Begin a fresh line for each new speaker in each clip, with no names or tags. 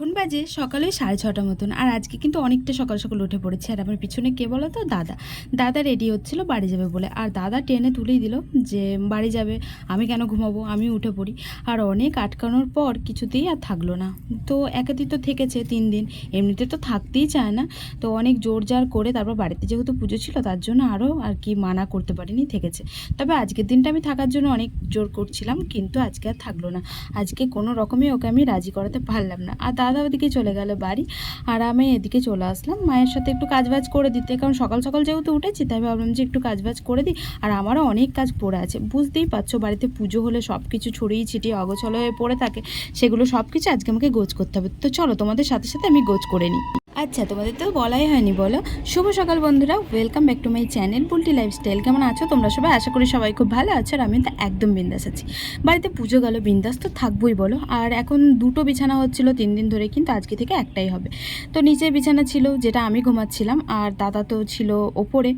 এখন বাজে সকালে সাড়ে ছটা মতন, আর আজকে কিন্তু অনেকটা সকাল সকাল উঠে পড়েছে। আর আমার পিছনে কে বলো তো? দাদা। দাদা রেডি হচ্ছিল বাড়ি যাবে বলে। আর দাদা টেনে তুলেই দিল যে, বাড়ি যাবে, আমি কেন ঘুমাবো? আমি উঠে পড়ি। আর অনেক আটকানোর পর কিছুতেই আর থাকল না। তো একাদি তো থেকেছে তিন দিন। এমনিতে তো থাকতেই চায় না। তো অনেক জোর জার করে তারপর বাড়িতে যেহেতু পুজো ছিল, তার জন্য আরও আর কি মানা করতে পারিনি, থেকেছে। তবে আজকের দিনটা আমি থাকার জন্য অনেক জোর করছিলাম, কিন্তু আজকে আর থাকল না। আজকে কোনো রকমে ওকে আমি রাজি করাতে পারলাম না। আর দাদা ওদিকে চলে গেল বাড়ি আর আমি এদিকে চলে আসলাম। মায়ের সাথে একটু কাজবাজ করে দিতে, কারণ সকাল সকাল যেহেতু উঠেছি, তাই ভাবলাম যে একটু কাজবাজ করে দিই। আর আমারও অনেক কাজ পড়ে আছে। বুঝতেই পারছ, বাড়িতে পুজো হলে সব কিছু ছড়িয়ে ছিটিয়ে অগোছল হয়ে পড়ে থাকে। সেগুলো সব কিছু আজকে আমাকে গোজ করতে হবে। তো চলো তোমাদের সাথে সাথে আমি গোজ করে নিই। আচ্ছা তোমাদের তো বলাই হয়নি, বলো। শুভ সকাল বন্ধুরা welcome back to my channel Bulti lifestyle কেমন আছো? তোমরা সবাই? আশা করি সবাই খুব ভালো আছো আর আমি তো একদম বিন্দাস আছি। বাড়িতে পুজো গেল, বিন্দাস তো থাকবোই, বলো। আর এখন দুটো বিছানা হচ্ছিল, তিন দিন ধরে কিন্তু আজকে থেকে একটাই হবে। তো নিচে বিছানা ছিল, যেটা আমি ঘুমাচ্ছিলাম, আর দাদা তো ছিল ওপরে।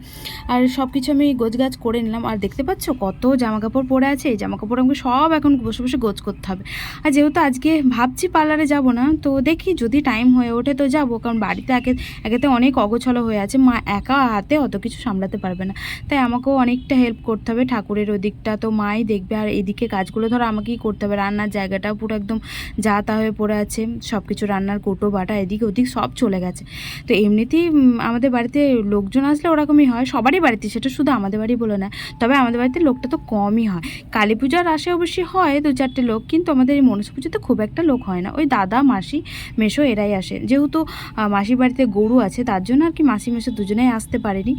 আর সব কিছু আমি গোছগাছ করে নিলাম। আর দেখতে পাচ্ছ কত জামা কাপড় পরে আছে? এই জামা কাপড় আমাকে সব এখন বসে বসে গোছ করতে হবে। আর যেহেতু আজকে ভাবছি পার্লারে যাব না, তো দেখি যদি টাইম হয়ে ওঠে তো যাব, কারণ বাড়িতে আগে একেতে অনেক অগোছলো হয়ে আছে। মা একা হাতে অত কিছু সামলাতে পারবে না। তাই আমাকেও অনেকটা হেল্প করতে হবে ঠাকুরের ওদিকটা। তো মাই দেখবে আর এদিকে কাজগুলো ধরো আমাকেই করতে হবে। রান্নার জায়গাটাও পুরো একদম যা তা হয়ে পড়ে আছে। সব কিছু রান্নার কোটো, বাটা, এদিক ওদিক সব চলে গেছে। তো এমনিতেই আমাদের বাড়িতে লোকজন আসলে ওরকমই হয়। সবারই বাড়িতে সেটা শুধু আমাদের বাড়ি বলে না তবে আমাদের বাড়িতে লোকটা তো কমই হয়। কালী পূজার আসে অবশ্যই হয় দু চারটে লোক। কিন্তু আমাদের এই মনসা পুজোতে খুব একটা লোক হয় না। ওই দাদা, মাসি মেশো এরাই আসে। যেহেতু মাসির বাড়িতে গরু আছে, তার জন্য আর কি মাসি মেশো দুজনেই আসতে পারেনি।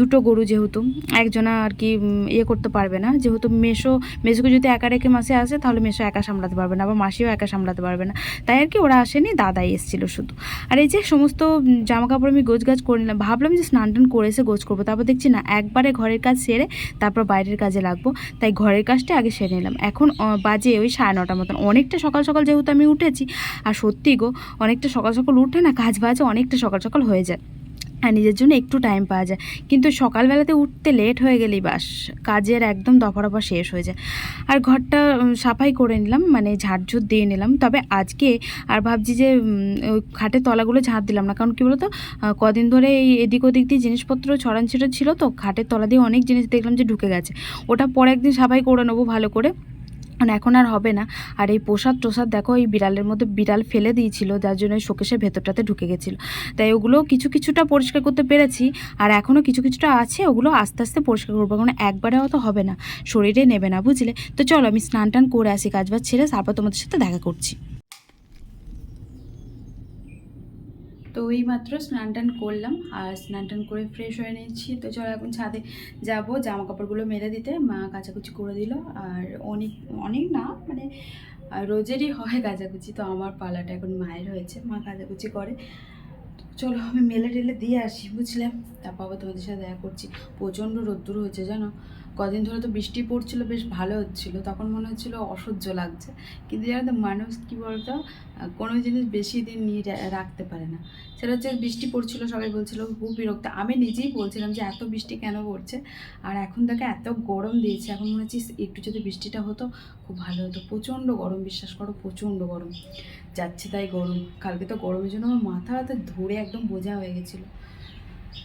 দুটো গরু যেহেতু, একজনা আর কি ইয়ে করতে পারবে না। যেহেতু মেশো মেশোকে যদি একা রেখে মাসে আসে, তাহলে মেশো একা সামলাতে পারবে না বা মাসিও একা সামলাতে পারবে না। তাই আর কি ওরা আসেনি, দাদাই এসেছিল শুধু। আর এই যে সমস্ত জামা কাপড় আমি গোছ গাছ করে নিলাম, ভাবলাম যে স্নান টান করে এসে গোছ করব। তারপর দেখছি না, একবারে ঘরের কাজ সেরে তারপর বাইরের কাজে লাগবো। তাই ঘরের কাজটা আগে সেরে নিলাম। এখন বাজে ওই সাড়ে নটার মতন। অনেকটা সকাল সকাল যেহেতু আমি উঠেছি, আর সত্যি গো, অনেকটা সকাল সকাল উঠে না কাজ বাজে অনেকটা সকাল সকাল হয়ে যায়। আর নিজের জন্য একটু টাইম পাওয়া যায়। কিন্তু সকালবেলাতে উঠতে লেট হয়ে গেলেই বাস, কাজের একদম দফা রফা শেষ হয়ে যায়। আর ঘরটা সাফাই করে নিলাম মানে ঝাড়ঝুট দিয়ে নিলাম। তবে আজকে আর ভাবছি যে খাটের তলাগুলো ঝাঁট দিলাম না। কারণ কী বলতো কদিন ধরে এই এদিক ওদিক দিয়ে জিনিসপত্র ছড়ান ছিল তো, খাটের তলা দিয়ে অনেক জিনিস দেখলাম যে ঢুকে গেছে। ওটা পরে একদিন সাফাই করে নেব ভালো করে। এখন আর হবে না। আর এই প্রসাদ টোসাদ দেখো, এই বিড়ালের মধ্যে বিড়াল ফেলে দিয়েছিল, যার জন্য ওই শোকেশের ভেতরটাতে ঢুকে গেছিল। তাই ওগুলো কিছু কিছুটা পরিষ্কার করতে পেরেছি, আর এখনও কিছু কিছুটা আছে, ওগুলো আস্তে আস্তে পরিষ্কার করব, কারণ একবারে অত হবে না, শরীরে নেবে না, বুঝলে? তো চলো আমি স্নান টান করে আসি কাজবাজ ছেড়ে তারপর তোমাদের সাথে দেখা করছি। তো এই মাত্র স্নান টান করলাম আর স্নান টান করে ফ্রেশ হয়ে নিচ্ছি তো চলো এখন ছাদে যাব জামা কাপড়গুলো মেলে দিতে। মা কাচাকুচি করে দিল আর অনেক অনেক না মানে রোজেরই হয় কাচাকুচি। তো আমার পালাটা এখন মায়ের হয়েছে, মা কাচাকুচি করে। চলো আমি মেলে টেলে দিয়ে আসি বুঝলাম তারপর তোমাদের সাথে দেখা করছি। প্রচণ্ড রোদ্দুর হয়েছে, জানো? কদিন ধরে তো বৃষ্টি পড়ছিল, বেশ ভালো হচ্ছিল। তখন মনে হচ্ছিল অসহ্য লাগছে। কিন্তু জানো তো, মানুষ কী বলতো কোনো জিনিস বেশি দিন নিয়ে রাখতে পারে না। সেটা হচ্ছে বৃষ্টি পড়ছিল, সবাই বলছিল, খুব বিরক্ত। আমি নিজেই বলছিলাম যে, এত বৃষ্টি কেন পড়ছে? আর এখন দেখে, এত গরম দিয়েছে। এখন মনে হচ্ছে একটু যদি বৃষ্টিটা হতো, খুব ভালো হতো। প্রচণ্ড গরম, বিশ্বাস করো, প্রচণ্ড গরম। যাচ্ছে তাই গরম। কালকে তো গরমের জন্য আমার মাথা হাতে ধরে একদম বোঝা হয়ে গেছিল।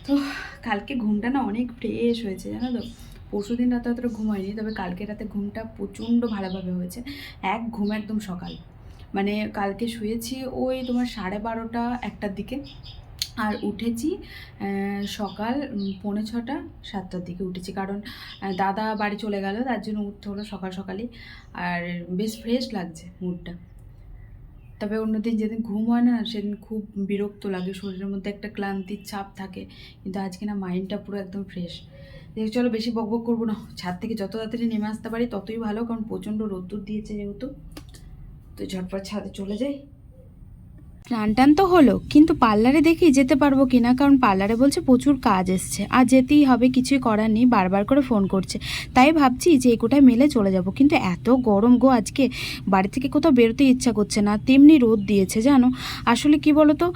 তো, কালকে ঘুমটা না অনেক ফ্রেশ হয়েছে, জানো তো? পরশু দিন রাতে অতটা ঘুমায়নি তবে কালকে রাতে ঘুমটা প্রচণ্ড ভালোভাবে হয়েছে। এক ঘুম একদম সকাল। মানে কালকে শুয়েছি ওই তোমার সাড়ে বারোটা একটার দিকে আর উঠেছি সকাল পৌনে ছটা, সাতটার দিকে উঠেছি। কারণ দাদা বাড়ি চলে গেল, তার জন্য উঠতে হলো সকাল সকালই। আর বেশ ফ্রেশ লাগছে মুডটা তবে অন্যদিন যেদিন ঘুম হয় না, সেদিন খুব বিরক্ত লাগে। শরীরের মধ্যে একটা ক্লান্তির চাপ থাকে। কিন্তু আজকে না মাইন্ডটা পুরো একদম ফ্রেশ দেখি চলো বেশি বক বক করব না। ছাদ থেকে যত তাড়াতাড়ি নেমে আসতে পারি ততই ভালো, কারণ প্রচণ্ড রোদ্দুর দিয়েছে যেহেতু। তো ঝটপট ছাদে চলে যাই। স্নান টান তো হলো, কিন্তু পার্লারে দেখি যেতে পারব কিনা, কারণ পার্লারে বলছে প্রচুর কাজ এসছে। আর যেতেই হবে, কিছুই করার নেই, বারবার করে ফোন করছে। তাই ভাবছি যে এই কোটায় মেলে চলে যাব, কিন্তু এত গরম গো আজকে। বাড়ি থেকে কোথাও বেরোতে ইচ্ছা করছে না, তেমনি রোদ দিয়েছে, জানো? আসলে কি বলো তো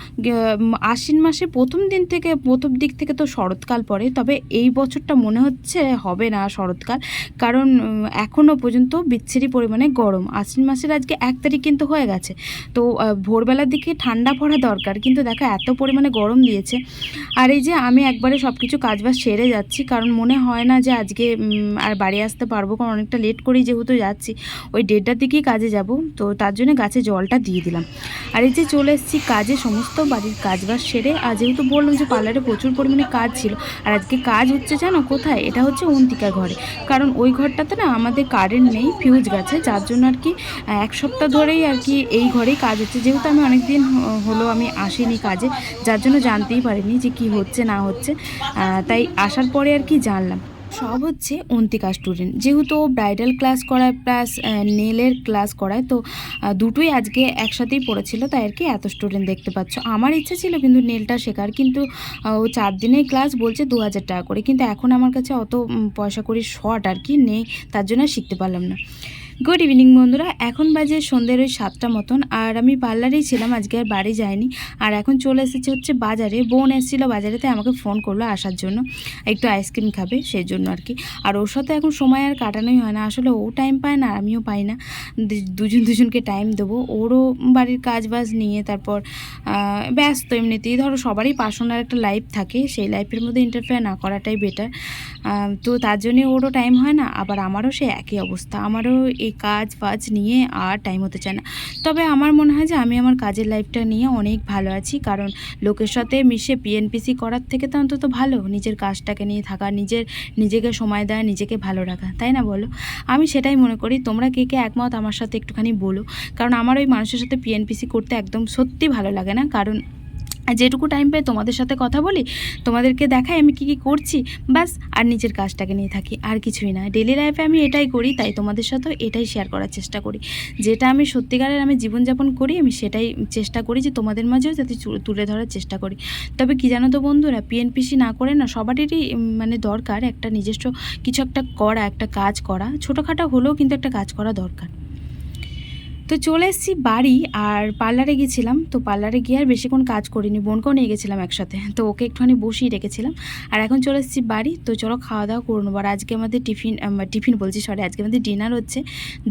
আশ্বিন মাসে প্রথম দিন থেকে, প্রথম দিক থেকে তো শরৎকাল পড়ে, তবে এই বছরটা মনে হচ্ছে হবে না শরৎকাল, কারণ এখনও পর্যন্ত বিচ্ছিরি পরিমাণে গরম। আশ্বিন মাসের আজকে এক তারিখ কিন্তু হয়ে গেছে। তো ভোরবেলার দিকে ঠান্ডা পড়া দরকার। কিন্তু দেখো, এত পরিমাণে গরম দিয়েছে। আর এই যে আমি একবারে সব কিছু কাজবাজ সেরে যাচ্ছি, কারণ মনে হয় না যে আজকে আর বাড়ি আসতে পারব, কারণ অনেকটা লেট করেই যেহেতু যাচ্ছি। ওই দেড়টার দিকেই কাজে যাব, তো তার জন্য গাছে জলটা দিয়ে দিলাম। আর এই যে চলে এসেছি কাজে, সমস্ত বাড়ির কাজবাজ সেরে, আর যেহেতু বললাম যে পার্লারে প্রচুর পরিমাণে কাজ ছিল, আর আজকে কাজ হচ্ছে জানো কোথায়? এটা হচ্ছে অন্তিকার ঘরে। কারণ ওই ঘরটাতে না আমাদের কারেন্ট নেই ফিউজ গেছে, যার জন্য আর কি এক সপ্তাহ ধরেই আর কি এই ঘরেই কাজ হচ্ছে। যেহেতু আমি অনেক দিন হলো আমি আসিনি কাজে, যার জন্য জানতেই পারিনি যে কি হচ্ছে, না হচ্ছে। তাই আসার পরে আর কি জানলাম। সব হচ্ছে অন্তিকা স্টুডেন্ট যেহেতু ও ব্রাইডাল ক্লাস করায় প্লাস নেলের ক্লাস করায়, তো দুটোই আজকে একসাথেই পড়েছিল, তাই আর কি এত স্টুডেন্ট দেখতে পাচ্ছ। আমার ইচ্ছা ছিল কিন্তু নেলটা শেখার, কিন্তু ও চার দিনের ক্লাস বলছে দু হাজার টাকা করে। কিন্তু এখন আমার কাছে অত পয়সা করি শর্ট আর কি নেই, তার জন্য শিখতে পারলাম না। গুড ইভিনিং বন্ধুরা। এখন বাজে সন্ধ্যের ওই সাতটা মতন, আর আমি পার্লারেই ছিলাম, আজকে আর বাড়ি যাইনি। আর এখন চলে এসেছে হচ্ছে বাজারে। বোন এসেছিল বাজারেতে, আমাকে ফোন করল আসার জন্য। একটু আইসক্রিম খাবে, সেই জন্য আর কি। আর ওর সাথে এখন সময় আর কাটানোই হয় না। আসলে ও টাইম পায় না, আর আমিও পাই না। দুজন দুজনকে টাইম দেবো। ওরও বাড়ির কাজ বাজ নিয়ে, তারপর ব্যস্ত এমনিতেই। ধরো সবারই পার্সোনাল একটা লাইফ থাকে। সেই লাইফের মধ্যে ইন্টারফেয়ার না করাটাই বেটার তো তার জন্যে ওরও টাইম হয় না। আবার আমারও সে একই অবস্থা। আমারও এই কাজ ফাজ নিয়ে আর টাইম হতে চায় না। তবে আমার মনে হয় যে আমি আমার কাজের লাইফটা নিয়ে অনেক ভালো আছি। কারণ লোকের সাথে মিশে পিএনপিসি করার থেকে তো অন্তত ভালো। নিজের কাজটাকে নিয়ে থাকা, নিজের, নিজেকে সময় দেওয়া নিজেকে ভালো রাখা, তাই না বলো? আমি সেটাই মনে করি। তোমরা কে কে একমত আমার সাথে একটুখানি বলো। কারণ আমার ওই মানুষের সাথে পিএনপিসি করতে একদম সত্যি ভালো লাগে না। কারণ যেটুকু টাইম পাই তোমাদের সাথে কথা বলি, তোমাদেরকে দেখাই আমি কি কি করছি, ব্যাস, আর নিজের কাজটাকে নিয়ে থাকি, আর কিছুই না। ডেলি লাইফে আমি এটাই করি, তাই তোমাদের সাথেও এটাই শেয়ার করার চেষ্টা করি। যেটা আমি সত্যিকারের আমি জীবনযাপন করি, আমি সেটাই চেষ্টা করি যে তোমাদের মাঝেও যাতে তুলে ধরার চেষ্টা করি। তবে কি জানো তো বন্ধুরা পিএনপিসি না করে না, সবারই মানে দরকার একটা নিজস্ব কিছু একটা করা, একটা কাজ করা। ছোটোখাটো হলেও কিন্তু একটা কাজ করা দরকার। তো চলে এসেছি বাড়ি আর পার্লারে গেছিলাম তো পার্লারে গিয়ে আর বেশিক্ষণ কাজ করিনি, বোনকেও নিয়ে গেছিলাম একসাথে। তো ওকে একটুখানি বসিয়ে রেখেছিলাম। আর এখন চলে এসেছি বাড়ি। তো চলো খাওয়া দাওয়া করে নেব। আর আজকে আমাদের টিফিন টিফিন বলছি সরি আজকে আমাদের ডিনার হচ্ছে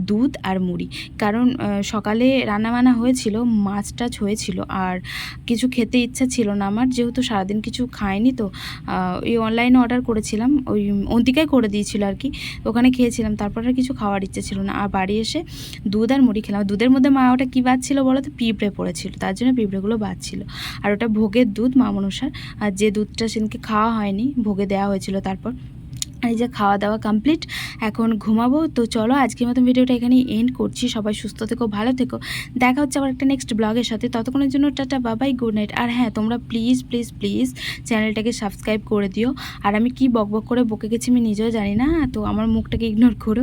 দুধ আর মুড়ি। কারণ সকালে রান্নাবান্না হয়েছিল, মাছ টাছ হয়েছিল, আর কিছু খেতে ইচ্ছা ছিল না আমার। যেহেতু সারাদিন কিছু খাইনি তো ওই অনলাইনে অর্ডার করেছিলাম। ওই অন্তিকাই করে দিয়েছিল আর কি। ওখানে খেয়েছিলাম। তারপর আর কিছু খাওয়ার ইচ্ছে ছিল না। আর বাড়ি এসে দুধ আর মুড়ি খেলাম। দুধের মধ্যে মা, ওটা কী বাজছিল বলো তো? পিঁপড়ে পড়েছিল, তার জন্য পিঁপড়েগুলো বাজছিল আর ওটা ভোগের দুধ, মা মনসার, আর যে দুধটা সেদিনকে খাওয়া হয়নি, ভোগে দেওয়া হয়েছিল, তারপর এই যে খাওয়া দাওয়া কমপ্লিট এখন ঘুমাবো। তো চলো আজকের মতো ভিডিওটা এখানেই এন্ড করছি। সবাই সুস্থ থেকো, ভালো থেকো। দেখা হচ্ছে আবার একটা নেক্সট ব্লগের সাথে। ততক্ষণের জন্য টাটা বাবাই গুড নাইট আর হ্যাঁ তোমরা প্লিজ প্লিজ প্লিজ চ্যানেলটাকে সাবস্ক্রাইব করে দিও। আর আমি কি বক বক করে বকে গেছি আমি নিজেও জানি না, তো আমার মুখটাকে ইগনোর করো।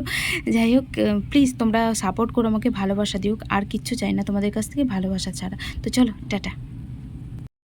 যাই হোক প্লিজ তোমরা সাপোর্ট করো, আমাকে ভালোবাসা দিও। আর কিচ্ছু চাই না তোমাদের কাছ থেকে ভালোবাসা ছাড়া। তো চলো, টাটা।